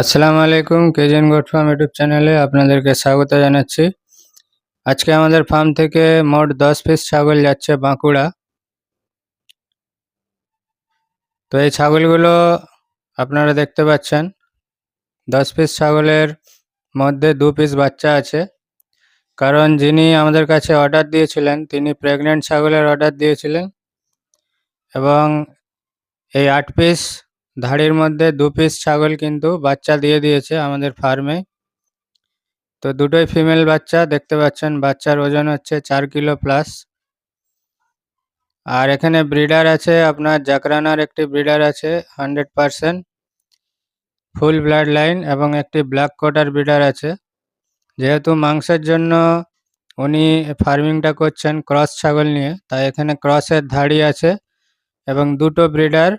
আসসালামু আলাইকুম কেজেন goat farm YouTube চ্যানেলে আপনাদেরকে স্বাগত জানাচ্ছি। আজকে আমাদের ফার্ম থেকে মোট দশ পিস ছাগল যাচ্ছে বাঁকুড়া। তো এই ছাগলগুলো আপনারা দেখতে পাচ্ছেন, দশ পিস ছাগলের মধ্যে দু পিস বাচ্চা আছে। কারণ যিনি আমাদের কাছে অর্ডার দিয়েছিলেন, তিনি প্রেগনেন্ট ছাগলের অর্ডার দিয়েছিলেন। এবং এই আট পিস ধাড়ির মধ্যে দু পিস ছাগল কিন্তু বাচ্চা দিয়ে দিয়েছে আমাদের ফার্মে তো দুটোই ফিমেল বাচ্চা, দেখতে পাচ্ছেন বাচ্চার ওজন হচ্ছে চার কিলো প্লাস আর এখানে ব্রিডার আছে, আপনার জাকরানার একটি ব্রিডার আছে hundred percent full blood line এবং একটি ব্ল্যাক কোটার ব্রিডার আছে। যেহেতু মাংসের জন্য উনি ফার্মিংটা করছেন ক্রস ছাগল নিয়ে, তাই এখানে ক্রসের ধাড়ি আছে এবং দুটো ব্রিডার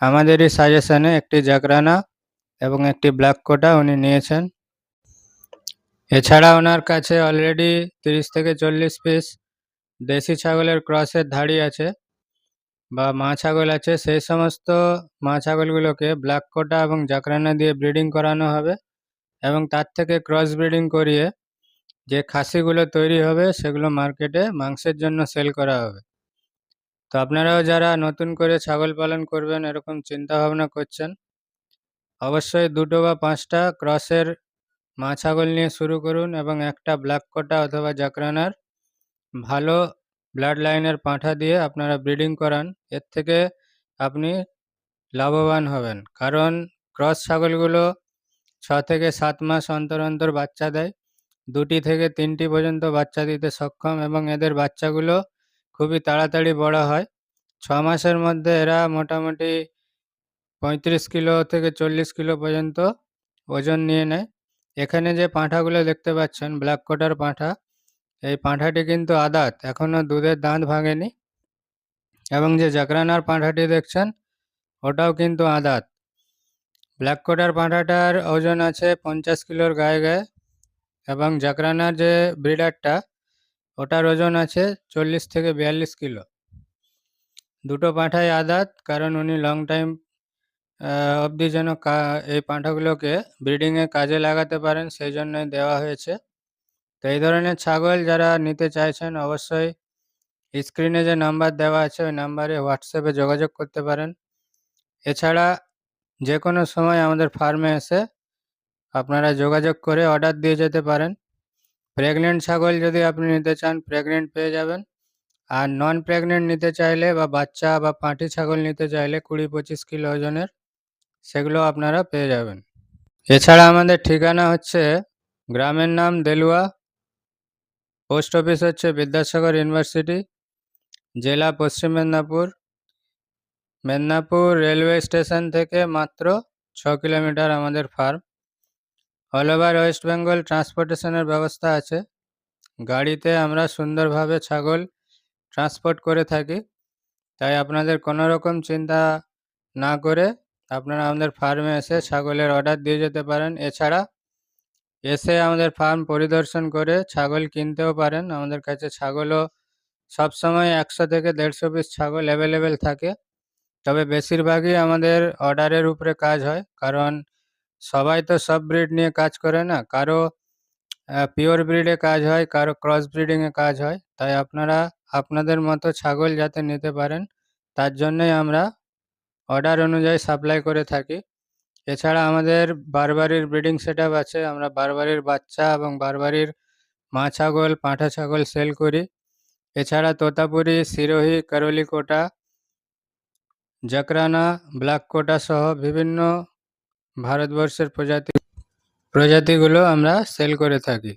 আমাদেরই সাজেশনে একটি জাকরানা এবং একটি ব্ল্যাক কোটা উনি নিয়েছেন। এছাড়া ওনার কাছে অলরেডি তিরিশ থেকে চল্লিশ পিস দেশি ছাগলের ক্রসের ধাড়ি আছে বা মা ছাগল আছে। সেই সমস্ত মা ছাগলগুলোকে ব্ল্যাক কোটা এবং জাকরানা দিয়ে ব্রিডিং করানো হবে এবং তার থেকে ক্রস ব্রিডিং করিয়ে যে খাসিগুলো তৈরি হবে সেগুলো মার্কেটে মাংসের জন্য সেল করা হবে। তো আপনারাও যারা নতুন করে ছাগল পালন করবেন, এরকম চিন্তা ভাবনা করছেন, অবশ্যই দুটো বা পাঁচটা ক্রসের মা ছাগল নিয়ে শুরু করুন এবং একটা ব্ল্যাক কোটা অথবা জাকরানার ভালো ব্লাড লাইনের পাঁঠা দিয়ে আপনারা ব্রিডিং করান। এর থেকে আপনি লাভবান হবেন। কারণ ক্রস ছাগলগুলো ছ থেকে সাত মাস অন্তর অন্তর বাচ্চা দেয়। দুটি থেকে তিনটি পর্যন্ত বাচ্চা দিতে সক্ষম এবং এদের বাচ্চাগুলো খুবই তাড়াতাড়ি বড় হয়। ছ মাসের মধ্যে এরা মোটামুটি পঁয়ত্রিশ কিলো থেকে চল্লিশ কিলো পর্যন্ত ওজন নিয়ে নেয়। এখানে যে পাঁঠাগুলো দেখতে পাচ্ছেন, ব্ল্যাক কোটার পাঁঠা, এই পাঁঠাটি কিন্তু আদাত এখনও দুধের দাঁত ভাঙেনি। এবং যে জাকরানার পাঁঠাটি দেখছেন, ওটাও কিন্তু আদাত। ব্ল্যাক কোটার পাঁঠাটার ওজন আছে পঞ্চাশ কিলোর গায়ে গায়ে এবং জাকরানার যে ব্রিডারটা ওটার ওজন আছে চল্লিশ থেকে বিয়াল্লিশ কিলো। দুটো পাঁঠাই আদাত কারণ উনি লং টাইম অবধি যেন এই পাঁঠাগুলোকে ব্রিডিংয়ে কাজে লাগাতে পারেন, সেই জন্যই দেওয়া হয়েছে। তো এই ধরনের ছাগল যারা নিতে চাইছেন, অবশ্যই স্ক্রিনে যে নাম্বার দেওয়া আছে, ওই নাম্বারে হোয়াটসঅ্যাপে যোগাযোগ করতে পারেন। এছাড়া যে কোনো সময় আমাদের ফার্মে এসে আপনারা যোগাযোগ করে অর্ডার দিয়ে যেতে পারেন। প্রেগনেন্ট ছাগল যদি আপনি নিতে চান প্রেগনেন্ট পেয়ে যাবেন। আর নন প্রেগনেন্ট নিতে চাইলে বা বাচ্চা বা পাঁটি ছাগল নিতে চাইলে কুড়ি পঁচিশ কিলো ওজনের, সেগুলো আপনারা পেয়ে যাবেন। এছাড়া আমাদের ঠিকানা হচ্ছে গ্রামের নাম দেলুয়া, পোস্ট অফিস হচ্ছে বিদ্যাসাগর ইউনিভার্সিটি, জেলা পশ্চিম মেদিনীপুর। মেদিনীপুর রেলওয়ে স্টেশন থেকে মাত্র ছ কিলোমিটার আমাদের farm. All over West Bengal ট্রান্সপোর্টেশনের ব্যবস্থা আছে। গাড়িতে আমরা সুন্দরভাবে ছাগল ট্রান্সপোর্ট করে থাকি। তাই আপনাদের কোনো রকম চিন্তা না করে আপনারা আমাদের ফার্মে এসে ছাগলের অর্ডার দিয়ে যেতে পারেন। এছাড়া এসে আমাদের ফার্ম পরিদর্শন করে ছাগল কিনতেও পারেন। আমাদের কাছে ছাগলও সবসময় একশো থেকে দেড়শো পিস ছাগল অ্যাভেলেবেল থাকে। তবে বেশিরভাগই আমাদের অর্ডারের উপরে কাজ হয়। কারণ সবাই তো সব ব্রিড নিয়ে কাজ করে না। কারও পিওর ব্রিডে কাজ হয়, কারও ক্রস ব্রিডিংয়ে কাজ হয়। তাই আপনারা, আপনাদের মতো ছাগল যাতে নিতে পারেন, তার জন্যই আমরা অর্ডার অনুযায়ী সাপ্লাই করে থাকি। এছাড়া আমাদের বারবারির ব্রিডিং সেট আছে। আমরা বারবারির বাচ্চা এবং বারবারির মা ছাগল, পাঁঠা ছাগল সেল করি। এছাড়া তোতাপুরি, সিরোহি, করলি কোটা, জাকরানা, ব্ল্যাক কোটা সহ বিভিন্ন ভারতবর্ষের প্রজাতি প্রজাতিগুলো আমরা সেল করে থাকি।